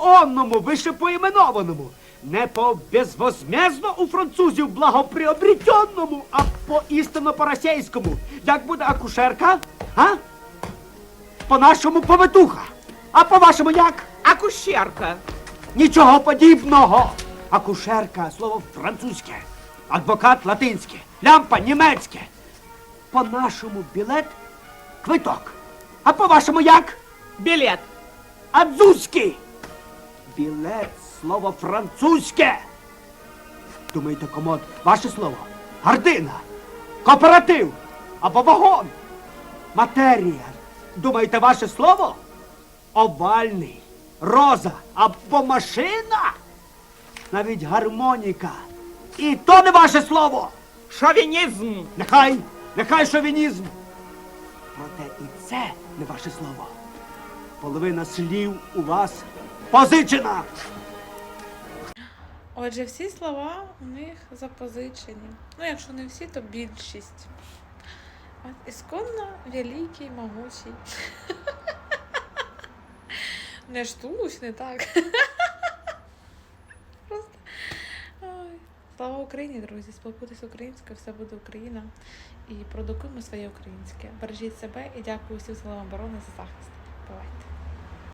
по онному, вище поіменованому. Не по безвозмездно у французів благоприобретенному, а по істинно по-російському. Як буде акушерка? А? По-нашому повитуха. А по-вашому як? Акушерка. Нічого подібного. Акушерка слово французьке, адвокат латинське, лямпа німецьке. По-нашому білет квиток. А по-вашому як? Білет. Адзузький. Білет слово французьке. Думаєте, комод, ваше слово? Гардина, кооператив або вагон. Матерія. Думаєте, ваше слово? Овальний, роза або машина. Навіть гармоніка. І то не ваше слово. Шовінізм. Нехай, нехай шовінізм. Проте і це не ваше слово. Половина слів у вас позичена. Отже, всі слова у них запозичені. Ну, якщо не всі, то більшість. От ісконно великий, могучий. Не не так. Просто. Слава Україні, друзі! Спілкуйтесь українською, все буде Україна. І продукуємо своє українське. Бережіть себе і дякую всім силам оборони за захист. Бувайте!